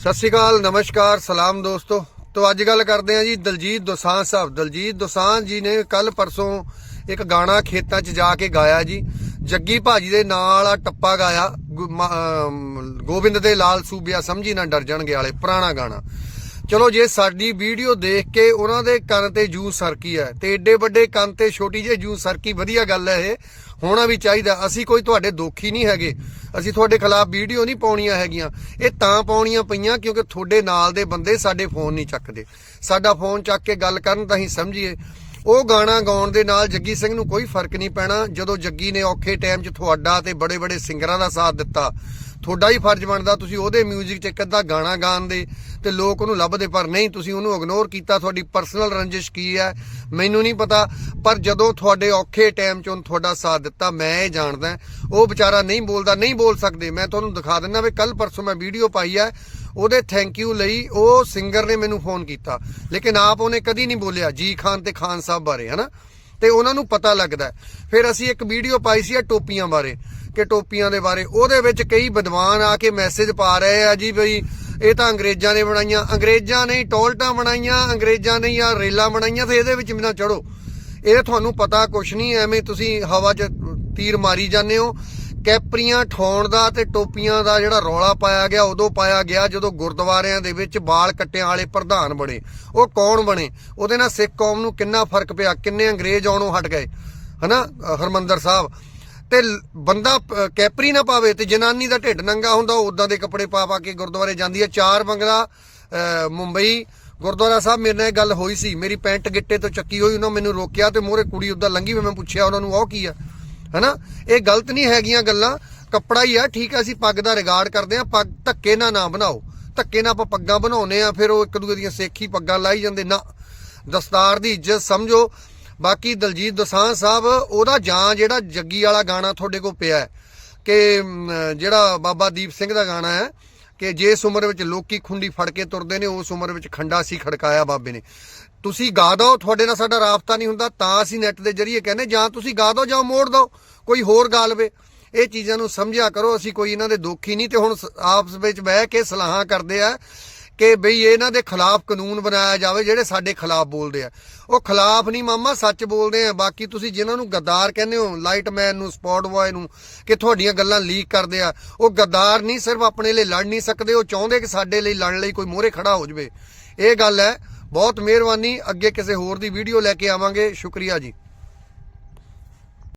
ਸਤਿ ਸ਼੍ਰੀ ਅਕਾਲ, ਨਮਸਕਾਰ, ਸਲਾਮ ਦੋਸਤੋ। ਤੋਂ ਅੱਜ ਗੱਲ ਕਰਦੇ ਹਾਂ ਜੀ ਦਲਜੀਤ ਦੋਸਾਂਝ ਸਾਹਿਬ। ਦਲਜੀਤ ਦੋਸਾਂਝ ਜੀ ਨੇ ਕੱਲ ਪਰਸੋਂ ਇੱਕ ਗਾਣਾ ਖੇਤਾਂ 'ਚ ਜਾ ਕੇ ਗਾਇਆ ਜੀ। ਜੱਗੀ ਭਾਜੀ ਦੇ ਨਾਲ ਆ ਟੱਪਾ ਗਾਇਆ। ਗੁ- ਮ- ਗੋਬਿੰਦ ਦੇ ਲਾਲ ਸੂਬਿਆ ਸਮਝੀ ਨਾ ਡਰ ਜਾਣਗੇ ਵਾਲੇ, ਪੁਰਾਣਾ ਗਾਣਾ। ਚਲੋ ਜੇ ਸਾਡੀ ਵੀਡੀਓ ਦੇਖ ਕੇ ਉਹਨਾਂ ਦੇ ਕੰਨ ਤੇ ਜੂ ਸਰਕੀ ਹੈ, ਤੇ ਏਡੇ ਵੱਡੇ ਕੰਨ ਤੇ ਛੋਟੀ ਜਿਹੀ ਜੂ ਸਰਕੀ, ਵਧੀਆ ਗੱਲ ਹੈ ਇਹ। ਹੋਣਾ ਵੀ ਚਾਹੀਦਾ। ਅਸੀਂ ਕੋਈ ਤੁਹਾਡੇ ਦੋਖੀ ਨਹੀਂ ਹੈਗੇ। ਅਸੀਂ ਤੁਹਾਡੇ ਖਿਲਾਫ ਵੀਡੀਓ ਨਹੀਂ ਪਾਉਣੀਆਂ ਹੈਗੀਆਂ। ਇਹ ਤਾਂ ਪਾਉਣੀਆਂ ਪਈਆਂ ਕਿਉਂਕਿ ਤੁਹਾਡੇ ਨਾਲ ਦੇ ਬੰਦੇ ਸਾਡੇ ਫੋਨ ਨਹੀਂ ਚੱਕਦੇ। ਸਾਡਾ ਫੋਨ ਚੱਕ ਕੇ ਗੱਲ ਕਰਨ ਤਾਂ ਅਸੀਂ ਸਮਝੀਏ। ਉਹ ਗਾਣਾ ਗਾਉਣ ਦੇ ਨਾਲ ਜੱਗੀ ਸਿੰਘ ਨੂੰ ਕੋਈ ਫ਼ਰਕ ਨਹੀਂ ਪੈਣਾ। ਜਦੋਂ ਜੱਗੀ ਨੇ ਔਖੇ ਟਾਈਮ 'ਚ ਤੁਹਾਡਾ ਤੇ ਬੜੇ ਬੜੇ ਸਿੰਗਰਾਂ ਦਾ ਸਾਥ ਦਿੱਤਾ। ਤੁਹਾਡਾ ਹੀ ਫਰਜ਼ ਬਣਦਾ, ਤੁਸੀਂ ਉਹਦੇ 뮤직 'ਚ ਇੱਕ ਅੱਧਾ ਗਾਣਾ ਗਾਣ ਦੇ ਤੇ ਲੋਕ ਉਹਨੂੰ ਲੱਭਦੇ, ਪਰ ਨਹੀਂ, ਤੁਸੀਂ ਉਹਨੂੰ ਇਗਨੋਰ ਕੀਤਾ, ਤੁਹਾਡੀ ਪਰਸਨਲ ਰੰਜਿਸ਼ ਕੀ ਹੈ? ਮੈਨੂੰ ਨਹੀਂ ਪਤਾ, ਪਰ ਜਦੋਂ ਤੁਹਾਡੇ ਔਖੇ ਟਾਈਮ 'ਚ ਉਹਨ ਤੁਹਾਡਾ ਸਾਥ ਦਿੱਤਾ, ਮੈਂ ਇਹ ਜਾਣਦਾ, ਉਹ ਵਿਚਾਰਾ ਨਹੀਂ ਬੋਲਦਾ, ਨਹੀਂ ਬੋਲ ਸਕਦੇ। ਮੈਂ ਤੁਹਾਨੂੰ ਦਿਖਾ ਦਿੰਦਾ ਵੀ ਕੱਲ ਪਰਸੋਂ ਮੈਂ ਵੀਡੀਓ ਪਾਈ ਹੈ, ਉਹਦੇ ਥੈਂਕ ਯੂ ਲਈ ਉਹ ਸਿੰਗਰ ਨੇ ਮੈਨੂੰ ਫੋਨ ਕੀਤਾ। ਲੇਕਿਨ ਆਪ ਉਹਨੇ ਕਦੀ ਨਹੀਂ ਬੋਲਿਆ, ਜੀ ਖਾਨ ਤੇ ਖਾਨ ਸਾਹਿਬ ਬਾਰੇ, ਹਨਾ? ਤੇ ਉਹਨਾਂ ਨੂੰ ਪਤਾ ਲੱਗਦਾ ਫਿਰ ਅਸੀਂ ਇੱਕ ਵੀਡੀਓ ਪਾਈ ਸੀ ਆ ਟੋਪੀਆਂ ਬਾਰੇ। ਕਿ ਟੋਪੀਆਂ ਦੇ ਬਾਰੇ। ਉਹਦੇ ਵਿੱਚ ਕਈ ਵਿਦਵਾਨ ਆ ਕੇ ਮੈਸੇਜ ਪਾ ਰਹੇ ਆ ਜੀ ਬਈ ਇਹ ਤਾਂ ਅੰਗਰੇਜ਼ਾਂ ਨੇ ਬਣਾਈਆਂ। ਅੰਗਰੇਜ਼ਾਂ ਨੇ ਟੋਲਟਾਂ ਬਣਾਈਆਂ ਅੰਗਰੇਜ਼ਾਂ ਨੇ ਆ ਰੇਲਾਂ ਬਣਾਈਆਂ ਤੇ ਇਹਦੇ ਵਿੱਚ ਬਿਨਾ ਚੜੋ ਇਹ ਤੁਹਾਨੂੰ ਪਤਾ ਕੁਛ ਨਹੀਂ ਐਵੇਂ ਤੁਸੀਂ ਹਵਾ 'ਚ ਤੀਰ ਮਾਰੀ ਜਾਂਦੇ ਹੋ। ਕੈਪਰੀਆਂ ਠਾਉਣ ਦਾ ਤੇ ਟੋਪੀਆਂ ਦਾ ਜਿਹੜਾ ਰੌਲਾ ਪਾਇਆ ਗਿਆ ਉਦੋਂ ਪਾਇਆ ਗਿਆ ਜਦੋਂ ਗੁਰਦੁਆਰਿਆਂ ਦੇ ਵਿੱਚ ਬਾਲ ਕੱਟਿਆਂ ਵਾਲੇ ਪ੍ਰਧਾਨ ਬਣੇ। ਉਹ ਕੌਣ ਬਣੇ? ਉਹਦੇ ਨਾਲ ਸਿੱਖ ਕੌਮ ਨੂੰ ਕਿੰਨਾ ਫ਼ਰਕ ਪਿਆ? ਕਿੰਨੇ ਅੰਗਰੇਜ਼ ਆਉਣੋਂ ਹਟ ਗਏ? ਹਨਾ ਅ, ਹਰਮੰਦਰ ਸਾਹਿਬ? ਤੇ ਬੰਦਾ ਕੈਪਰੀ ਨਾ ਪਾਵੇ ਤੇ ਜਨਾਨੀ ਦਾ ਢਿੱਡ ਨੰਗਾ ਹੁੰਦਾ, ਉਹ ਉਦਾਂ ਦੇ ਕੱਪੜੇ ਪਾ ਪਾ ਕੇ ਗੁਰਦੁਆਰੇ ਜਾਂਦੀ ਹੈ। ਚਾਰ ਬੰਗਲਾ ਮੁੰਬਈ, ਗੁਰਦੁਆਰਾ ਸਾਹਿਬ ਮੇਰੇ ਨਾਲ ਇਹ ਗੱਲ ਹੋਈ ਸੀ। ਮੇਰੀ ਪੈਂਟ ਗਿੱਟੇ ਤੋਂ ਚੱਕੀ ਹੋਈ, ਉਹਨਾਂ ਮੈਨੂੰ ਰੋਕਿਆ ਤੇ ਮੋਰੇ ਕੁੜੀ ਉਦਾਂ ਲੰਗੀ ਵੀ ਮੈਂ ਪੁੱਛਿਆ ਉਹਨਾਂ ਨੂੰ, ਉਹ ਕੀ ਆ? ਹਨਾ? ਇਹ ਗਲਤ ਨਹੀਂ ਹੈਗੀਆਂ ਗੱਲਾਂ। ਕੱਪੜਾ ਹੀ ਆ, ਠੀਕ ਆ, ਅਸੀਂ ਪੱਗ ਦਾ ਰਿਗਾਰਡ ਕਰਦੇ ਆ ਪੱਗ ਧੱਕੇ ਨਾਲ ਨਾ ਬਣਾਓ। ਧੱਕੇ ਨਾਲ ਆਪਾਂ ਪੱਗਾਂ ਬਣਾਉਨੇ ਆ ਫਿਰ ਉਹ ਇੱਕ ਦੂਜੇ ਦੀਆਂ ਸੇਖੀ ਪੱਗਾਂ ਲਾਈ ਜਾਂਦੇ। ਨਾ, ਦਸਤਾਰ ਦੀ ਇੱਜ਼ਤ ਸਮਝੋ। ਬਾਕੀ ਦਲਜੀਤ ਦੋਸਾਂਝ ਸਾਹਿਬ, ਉਹਦਾ ਜਾਂ ਜਿਹੜਾ ਜੱਗੀ ਵਾਲਾ ਗਾਣਾ ਤੁਹਾਡੇ ਕੋਲ ਪਿਆ ਹੈ, ਕਿ ਜਿਹੜਾ ਬਾਬਾ ਦੀਪ ਸਿੰਘ ਦਾ ਗਾਣਾ ਹੈ, ਕਿ ਜਿਸ ਉਮਰ ਵਿੱਚ ਲੋਕੀ ਖੁੰਡੀ ਫੜ ਕੇ ਤੁਰਦੇ ਨੇ, ਉਸ ਉਮਰ ਵਿੱਚ ਖੰਡਾ ਸੀ ਖੜਕਾਇਆ ਬਾਬੇ ਨੇ। ਤੁਸੀਂ ਗਾ ਦਿਓ, ਤੁਹਾਡੇ ਨਾਲ ਸਾਡਾ ਰਾਬਤਾ ਨਹੀਂ ਹੁੰਦਾ, ਤਾਂ ਅਸੀਂ ਨੈਟ ਦੇ ਜ਼ਰੀਏ ਕਹਿੰਦੇ, ਜਾਂ ਤੁਸੀਂ ਗਾ ਦਿਓ ਜਾਂ ਮੋੜ ਦਿਓ, ਕੋਈ ਹੋਰ ਗਾ ਲਵੇ ਇਹ ਚੀਜ਼ਾਂ ਨੂੰ ਸਮਝਿਆ ਕਰੋ, ਅਸੀਂ ਕੋਈ ਇਹਨਾਂ ਦੇ ਦੁੱਖ ਹੀ ਨਹੀਂ, ਤੇ ਹੁਣ ਆਪਸ ਵਿੱਚ ਬਹਿ ਕੇ ਸਲਾਹਾਂ ਕਰਦੇ ਆ ਕਿ ਬਈ ਇਹਨਾਂ ਦੇ ਖਿਲਾਫ ਕਾਨੂੰਨ ਬਣਾਇਆ ਜਾਵੇ ਜਿਹੜੇ ਸਾਡੇ ਖਿਲਾਫ ਬੋਲਦੇ ਆ। ਉਹ ਖਿਲਾਫ ਨਹੀਂ ਮਾਮਾ, ਸੱਚ ਬੋਲਦੇ ਆ। ਬਾਕੀ ਤੁਸੀਂ ਜਿਨ੍ਹਾਂ ਨੂੰ ਗੱਦਾਰ ਕਹਿੰਦੇ ਹੋ, ਲਾਈਟਮੈਨ ਨੂੰ, ਸਪੌਟ ਬॉय ਨੂੰ, ਕਿ ਤੁਹਾਡੀਆਂ ਗੱਲਾਂ ਲੀਕ ਕਰਦੇ ਆ, ਉਹ ਗੱਦਾਰ ਨਹੀਂ ਸਿਰਫ ਆਪਣੇ ਲਈ ਲੜ ਨਹੀਂ ਸਕਦੇ, ਉਹ ਚਾਹੁੰਦੇ ਕਿ ਸਾਡੇ ਲਈ ਲੜਨ ਲਈ ਕੋਈ ਮੋਹਰੇ ਖੜਾ ਹੋ ਜਾਵੇ। ਇਹ ਗੱਲ ਹੈ। ਬਹੁਤ ਮਿਹਰਬਾਨੀ। ਅੱਗੇ ਕਿਸੇ ਹੋਰ ਦੀ ਵੀਡੀਓ ਲੈ ਕੇ ਆਵਾਂਗੇ। ਸ਼ੁਕਰੀਆ ਜੀ।